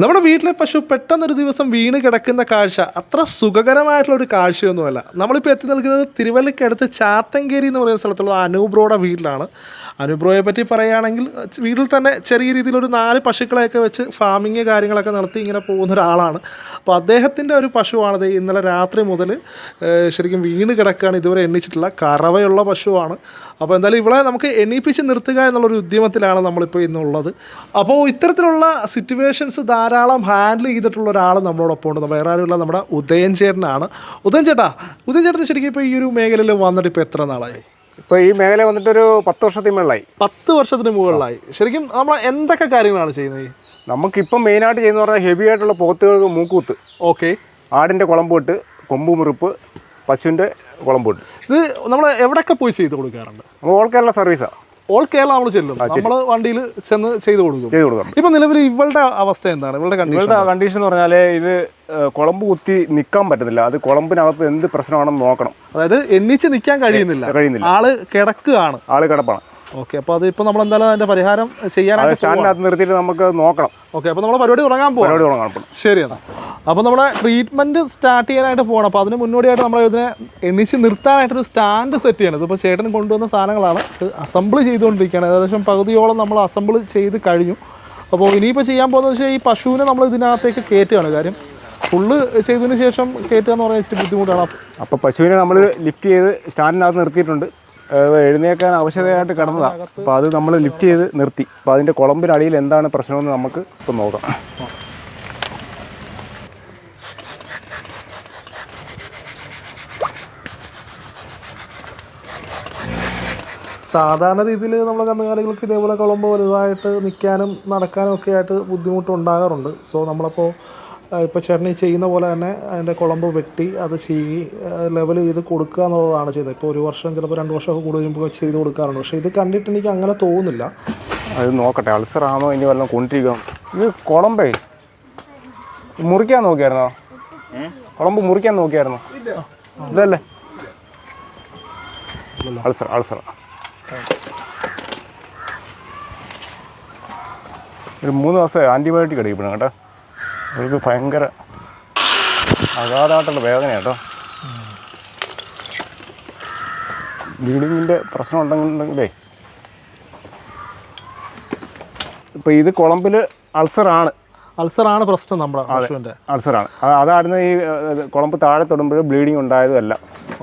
നമ്മുടെ വീട്ടിലെ പശു പെട്ടെന്നൊരു ദിവസം വീണ് കിടക്കുന്ന കാഴ്ച അത്ര സുഖകരമായിട്ടുള്ള ഒരു കാഴ്ചയൊന്നുമല്ല. നമ്മളിപ്പോൾ എത്തി നിൽക്കുന്നത് തിരുവല്ലയ്ക്കടുത്ത് ചാത്തങ്കേരി എന്ന് പറയുന്ന സ്ഥലത്തുള്ള അനൂബ്രോയുടെ വീട്ടിലാണ്. അനൂബ്രോയെ പറ്റി പറയുകയാണെങ്കിൽ വീട്ടിൽ തന്നെ ചെറിയ രീതിയിൽ ഒരു നാല് പശുക്കളെയൊക്കെ വെച്ച് ഫാമിങ് കാര്യങ്ങളൊക്കെ നടത്തി ഇങ്ങനെ പോകുന്ന ഒരാളാണ്. അപ്പോൾ അദ്ദേഹത്തിന്റെ ഒരു പശുവാണത് ഇന്നലെ രാത്രി മുതൽ ശരിക്കും വീണ് കിടക്കുകയാണ് ഇതുവരെ എണ്ണിച്ചിട്ടില്ല. കറവയുള്ള പശുവാണ്. അപ്പോൾ എന്തായാലും ഇവളെ നമുക്ക് എണീപ്പിച്ച് നിർത്തുക എന്നുള്ളൊരു ഉദ്യമത്തിലാണ് നമ്മളിപ്പോൾ ഇന്നുള്ളത്. അപ്പോൾ ഇത്തരത്തിലുള്ള സിറ്റുവേഷൻസ് ധാരാളം ഹാൻഡിൽ ചെയ്തിട്ടുള്ള ഒരാൾ നമ്മളോടൊപ്പം ഉണ്ട്. വേറെ ആരുമില്ല നമ്മുടെ ഉദയൻ ചേട്ടനാണ്. ഉദയൻ ചേട്ടാ ഉദയൻ ചേട്ടൻ ശരിക്കും ഇപ്പോൾ ഈ ഒരു മേഖലയിൽ വന്നിട്ട് ഇപ്പോൾ എത്ര നാളായി? ഇപ്പോൾ ഈ മേഖല വന്നിട്ടൊരു പത്ത് വർഷത്തിന് മുകളിലായി. പത്ത് വർഷത്തിന് മുകളിലായി. ശരിക്കും നമ്മൾ എന്തൊക്കെ കാര്യങ്ങളാണ് ചെയ്യുന്നത്? നമുക്കിപ്പം മെയിനായിട്ട് ചെയ്യുന്ന പറഞ്ഞാൽ ഹെവി ആയിട്ടുള്ള പോത്തുകൾക്ക് മൂക്കൂത്ത് ഓക്കെ. ആടിന്റെ കുളമ്പ് ഇട്ട് കൊമ്പ് മുറിപ്പ് പശുവിന്റെ കുളമ്പ് ഇട്ട് ഇത് നമ്മൾ എവിടെയൊക്കെ പോയി ചെയ്ത് കൊടുക്കാറുണ്ട്? നമ്മൾ ഓൾ കേരള സർവീസാണ് ഓൾ കേരള നമ്മൾ ചെല്ലും. നമ്മൾ വണ്ടിയിൽ ചെന്ന് ചെയ്ത് കൊടുക്കും. ചെയ്ത് കൊടുക്കാം. ഇപ്പൊ നിലവിൽ ഇവളുടെ അവസ്ഥ എന്താണ്? ഇവളുടെ കണ്ടീഷൻ ഇവളുടെ കണ്ടീഷൻ എന്ന് പറഞ്ഞാൽ ഇത് കുളമ്പ് കുത്തി നിൽക്കാൻ പറ്റുന്നില്ല അത് കുളമ്പിനകത്ത് എന്ത് പ്രശ്നമാണെന്ന് നോക്കണം. അതായത് എണ്ണിച്ച് നിൽക്കാൻ കഴിയുന്നില്ല. കഴിയുന്നില്ല. ആൾ കിടക്കുകയാണ്. ആൾ കിടപ്പാണ്. ഓക്കെ അപ്പോൾ അത് ഇപ്പോൾ നമ്മൾ എന്തായാലും അതിന്റെ പരിഹാരം ചെയ്യാനായിട്ട് സ്റ്റാൻഡിനകത്ത് നിർത്തിയിട്ട് നമുക്ക് നോക്കണം. ഓക്കെ അപ്പോൾ നമ്മൾ പരിപാടി തുടങ്ങാൻ പോകും പരിപാടി തുടങ്ങാൻ തുടങ്ങണം ശരിയാണ് അപ്പോൾ നമ്മുടെ ട്രീറ്റ്മെന്റ് സ്റ്റാർട്ട് ചെയ്യാനായിട്ട് പോകണം അപ്പോൾ അതിന് മുന്നോടിയായിട്ട് നമ്മൾ ഇതിനെ എണ്ണിച്ച് നിർത്താനായിട്ടൊരു സ്റ്റാൻഡ് സെറ്റ് ചെയ്യണം. ഇതിപ്പോൾ ചേട്ടൻ കൊണ്ടുവന്ന സാധനങ്ങളാണ്. ഇത് അസംബിൾ ചെയ്തുകൊണ്ടിരിക്കുകയാണ്. ഏകദേശം പകുതിയോളം നമ്മൾ അസംബിൾ ചെയ്ത് കഴിഞ്ഞു. അപ്പോൾ ഇനിയിപ്പോൾ ചെയ്യാൻ പോകുന്നത് വെച്ചാൽ ഈ പശുവിനെ നമ്മൾ ഇതിനകത്തേക്ക് കയറ്റുകയാണ്. കാര്യം ഫുള്ള് ചെയ്തതിന് ശേഷം കയറ്റുക എന്ന് പറഞ്ഞാൽ ഇച്ചിരി ബുദ്ധിമുട്ടാണ്. അപ്പോൾ പശുവിനെ നമ്മൾ ലിഫ്റ്റ് ചെയ്ത് സ്റ്റാൻഡിനകത്ത് നിർത്തിയിട്ടുണ്ട്. എഴുന്നേക്കാൻ ആവശ്യതയായിട്ട് കിടന്നതാണ് അപ്പോൾ അത് നമ്മൾ ലിഫ്റ്റ് ചെയ്ത് നിർത്തി. അപ്പോൾ അതിന്റെ കുളമ്പിനടിയിൽ എന്താണ് പ്രശ്നമെന്ന് നമുക്ക് ഇപ്പം നോക്കാം. സാധാരണ രീതിയിൽ നമ്മൾ കന്നുകാലികൾക്ക് ഇതേപോലെ കുളമ്പ് വലുതായിട്ട് നിൽക്കാനും നടക്കാനും ഒക്കെ ആയിട്ട് ബുദ്ധിമുട്ടുണ്ടാകാറുണ്ട്. സോ നമ്മളപ്പോൾ ഇപ്പോൾ ചേട്ടനീ ചെയ്യുന്ന പോലെ തന്നെ അതിന്റെ കുളമ്പ് വെട്ടി അത് ചീകി ലെവൽ ചെയ്ത് കൊടുക്കുക എന്നുള്ളതാണ് ചെയ്തത്. ഇപ്പോൾ ഒരു വർഷം ചിലപ്പോൾ രണ്ട് വർഷമൊക്കെ കൂടുതൽ കഴിയുമ്പോൾ ചെയ്ത് കൊടുക്കാറുണ്ട്. പക്ഷേ ഇത് കണ്ടിട്ട് എനിക്ക് അങ്ങനെ തോന്നുന്നില്ല. അത് നോക്കട്ടെ അൾസർ ആണോ ഇനി വല്ലതും കൊണ്ടിരിക്കണം ഇത് കുളമ്പേ? മുറിക്കാൻ നോക്കിയായിരുന്നോ? കുളമ്പ് മുറിക്കാൻ നോക്കിയായിരുന്നോ? ഇതല്ലേ? Ulcer ulcer. ഒരു മൂന്ന് ദിവസം ആന്റിബയോട്ടിക് അടിക്കണം കേട്ടോ. അവർക്ക് ഭയങ്കര അഗാധമായിട്ടുള്ള വേദന കേട്ടോ. ബ്ലീഡിങ്ങിന്റെ പ്രശ്നം ഉണ്ടെന്നുണ്ടെങ്കിലേ ഇപ്പോൾ ഇത് കുളമ്പിൽ അൾസറാണ്. അൾസറാണ് പ്രശ്നം നമ്മുടെ പശുവിന്റെ. അൾസറാണ്. അത് അതായിരുന്നു ഈ കുളമ്പ് താഴെ തൊടുമ്പോൾ ബ്ലീഡിങ് ഉണ്ടായതല്ല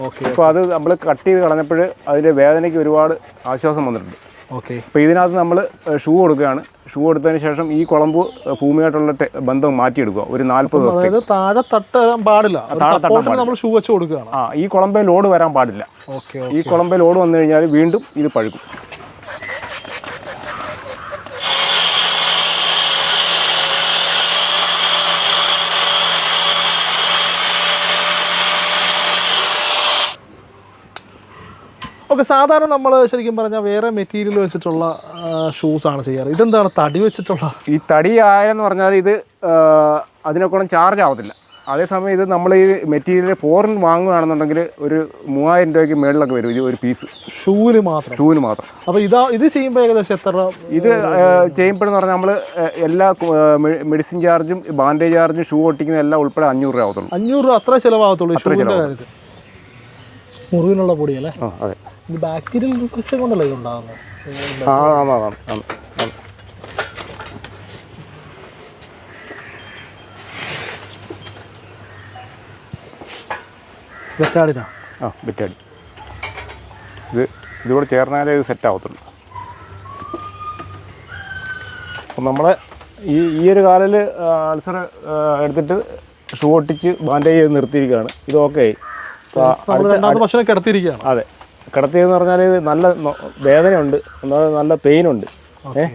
ഓക്കെ അപ്പോൾ അത് നമ്മൾ കട്ട് ചെയ്ത് കളഞ്ഞപ്പോൾ അതിന്റെ വേദനയ്ക്ക് ഒരുപാട് ആശ്വാസം വന്നിട്ടുണ്ട്. ഓക്കെ. അപ്പോൾ ഇതിനകത്ത് നമ്മൾ ഷൂ കൊടുക്കുകയാണ്. ഷൂ കൊടുത്തതിന് ശേഷം ഈ കുളമ്പ് ഭൂമിയായിട്ടുള്ള ബന്ധം മാറ്റിയെടുക്കുക. ഒരു നാല്പത് ദിവസം അതായത് താഴെ തട്ട് തരാൻ പാടില്ല. നമ്മൾ ഷൂ വെച്ച് കൊടുക്കുകയാണ്. ആ ഈ കുളമ്പേ ലോഡ് വരാൻ പാടില്ല. ഓക്കെ ഈ കുളമ്പേ ലോഡ് വന്നു കഴിഞ്ഞാൽ വീണ്ടും ഇത് പഴുക്കും. ഓക്കെ സാധാരണ നമ്മൾ ശരിക്കും പറഞ്ഞാൽ വേറെ മെറ്റീരിയൽ വെച്ചിട്ടുള്ള ഷൂസ് ആണ് ചെയ്യാറ്. ഇതെന്താണ് തടി വെച്ചിട്ടുള്ള? ഈ തടി ആയെന്ന് പറഞ്ഞാൽ ഇത് അതിനൊക്കെ ചാർജ് ആവത്തില്ല. അതേസമയം ഇത് നമ്മൾ ഈ മെറ്റീരിയൽ ഫോറിൻ വാങ്ങുകയാണെന്നുണ്ടെങ്കിൽ ഒരു മൂവായിരം രൂപയ്ക്ക് മേളിലൊക്കെ വരും ഇത് ഒരു പീസ് ഷൂവിന് മാത്രം? ഷൂവിന് മാത്രം. അപ്പോൾ ഇതാ ഇത് ചെയ്യുമ്പോൾ ഏകദേശം എത്ര? ഇത് ചെയ്യുമ്പോഴെന്ന് പറഞ്ഞാൽ നമ്മൾ എല്ലാ മെഡിസിൻ ചാർജും ബാൻഡേജ് ചാർജും ഷൂ ഒട്ടിക്കുന്ന എല്ലാം ഉൾപ്പെടെ അഞ്ഞൂറ് രൂപ ആവത്തുള്ളൂ. അഞ്ഞൂറ് രൂപ അത്ര ചിലവാകത്തുള്ളൂ ഷൂവിന്റെ കാര്യത്തിൽ. മുറിവിനുള്ള പൊടിയല്ലേ ആ അതെ. ഇത് ബാക്ടീരിയൽ ഇൻഫെക്ഷൻ കൊണ്ടല്ലേ ഇത് ഉണ്ടാകുന്നത് ആ ആണ് ആണ് ആണ് ആണ് വെറ്റാടിനാ ആ ബെറ്റാടി ഇത് ഇതുകൂടെ ചേർന്നാലേ ഇത് സെറ്റ് ആവത്തുള്ളൂ. അപ്പം നമ്മളെ ഈ ഈ ഒരു കാലിൽ അൾസർ എടുത്തിട്ട് ഷൂ ഒട്ടിച്ച് ബാൻഡേജ് ചെയ്ത് നിർത്തിയിരിക്കുകയാണ്. ഇത് ഓക്കെ ആയി അതെ. കിടത്തിയെന്ന് പറഞ്ഞാൽ നല്ല വേദനയുണ്ട്. എന്നാൽ നല്ല പെയിനുണ്ട്. ഏ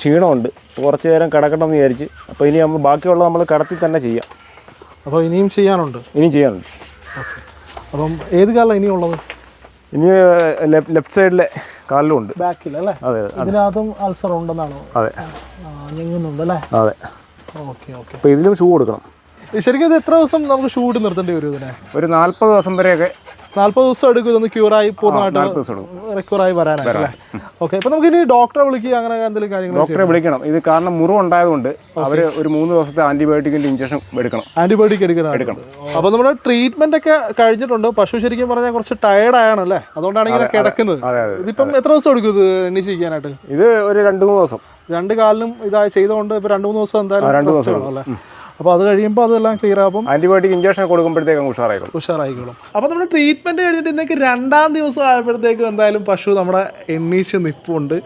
ക്ഷീണമുണ്ട്. കുറച്ച് നേരം കിടക്കണം എന്ന് വിചാരിച്ച്. അപ്പോൾ ഇനി നമ്മൾ ബാക്കിയുള്ളത് നമ്മൾ കിടത്തി തന്നെ ചെയ്യാം. അപ്പോൾ ഇനിയും ചെയ്യാനുണ്ട്? ഇനിയും ചെയ്യാനുണ്ട്. അപ്പം ഏത് കാലം ഇനിയുള്ളത് ഇനി ലെഫ്റ്റ് സൈഡിലെ കാലിലും ഉണ്ട്. ബാക്കിൽ അല്ലേ? അതെ ഇതിനകത്തും അൾസർ ഉണ്ടെന്നാണോ? അതെ. ഞെങ്ങുന്നുണ്ട് അല്ലേ? അതെ. Okay okay. അപ്പോൾ ഇതിലും ഷൂ കൊടുക്കണം. ശരിക്കും ഇത് എത്ര ദിവസം നമുക്ക് ഷൂട്ട് നിർത്തേണ്ടി വരും ഇതിനെ? ഒരു നാൽപ്പത് ദിവസം വരെയൊക്കെ നാല്പത് ദിവസം എടുക്കും ഇതൊന്ന് ക്യൂറായി പൂർണമായിട്ട് റിക്യൂറായി വരാനായിട്ട് ഓക്കെ ഇപ്പൊ നമുക്ക് ഇനി ഡോക്ടറെ വിളിക്കുക അങ്ങനെ എന്തെങ്കിലും കാര്യങ്ങൾ ഡോക്ടറെ വിളിക്കണം. ഇത് കാരണം മുറിവ് ഉണ്ടായതുകൊണ്ട് അവർ ഒരു മൂന്ന് ദിവസത്തെ ആന്റിബയോട്ടിക്കിന്റെ ഇഞ്ചക്ഷൻ എടുക്കണം. ആന്റിബയോട്ടിക് എടുക്കണം. അപ്പൊ നമ്മുടെ ട്രീറ്റ്മെന്റ് ഒക്കെ കഴിഞ്ഞിട്ടുണ്ട്. പശു ശരിക്കും പറഞ്ഞാൽ കുറച്ച് ടയർഡ് ആണ് അല്ലേ? അതുകൊണ്ടാണ് ഇങ്ങനെ കിടക്കുന്നത്. ഇതിപ്പം എത്ര ദിവസം എടുക്കും ഇത് എണ്ണീച്ചിരിക്കാനായിട്ട് ഇത് ഒരു രണ്ട് മൂന്ന് ദിവസം. രണ്ട് കാലിലും ഇതായി ചെയ്തുകൊണ്ട് ഇപ്പൊ രണ്ട് മൂന്ന് ദിവസം എന്തായാലും അല്ലേ? അപ്പൊ അത് കഴിയുമ്പോൾ അതെല്ലാം ക്ലിയർ ആകും. ആന്റിബയോട്ടിക് ഇഞ്ചക്ഷൻ കൊടുക്കുമ്പോഴത്തേക്കും ഉഷാറായിക്കോളും. ഉഷാറായിക്കോളും. അപ്പോൾ നമ്മുടെ ട്രീറ്റ്മെന്റ് കഴിഞ്ഞിട്ട് ഇന്നേക്ക് രണ്ടാം ദിവസം ആയപ്പോഴത്തേക്കും എന്തായാലും പശു നമ്മുടെ എണ്ണീച്ച് നിപ്പുണ്ട്.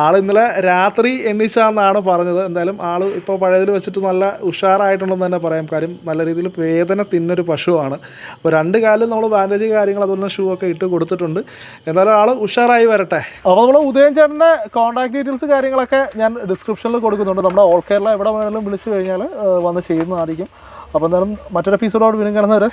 ആൾ ഇന്നലെ രാത്രി എണ്ണീച്ചാന്നാണ് പറഞ്ഞത്. എന്തായാലും ആൾ ഇപ്പോൾ പഴയതിൽ വെച്ചിട്ട് നല്ല ഉഷാറായിട്ടുണ്ടെന്ന് തന്നെ പറയാം. കാര്യം നല്ല രീതിയിൽ വേദന തിന്നൊരു പശുവാണ്. അപ്പോൾ രണ്ട് കാലം നമ്മൾ ബാൻഡേജ് കാര്യങ്ങൾ അതുപോലെ ഷൂ ഒക്കെ ഇട്ട് കൊടുത്തിട്ടുണ്ട്. എന്തായാലും ആൾ ഉഷാറായി വരട്ടെ. അപ്പോൾ നമ്മൾ ഉദയൻ ചേട്ടന്റെ കോൺടാക്ട് ഡീറ്റെയിൽസ് കാര്യങ്ങളൊക്കെ ഞാൻ ഡിസ്ക്രിപ്ഷനിൽ കൊടുക്കുന്നുണ്ട്. നമ്മുടെ ഓൾ കേരള എവിടെ വേണമെങ്കിലും വിളിച്ചു കഴിഞ്ഞാൽ വന്ന് ചെയ്യുന്നതായിരിക്കും. അപ്പോൾ എന്തായാലും മറ്റൊരു എപ്പിസോഡോട് വീണ്ടും കാണുന്നവരെ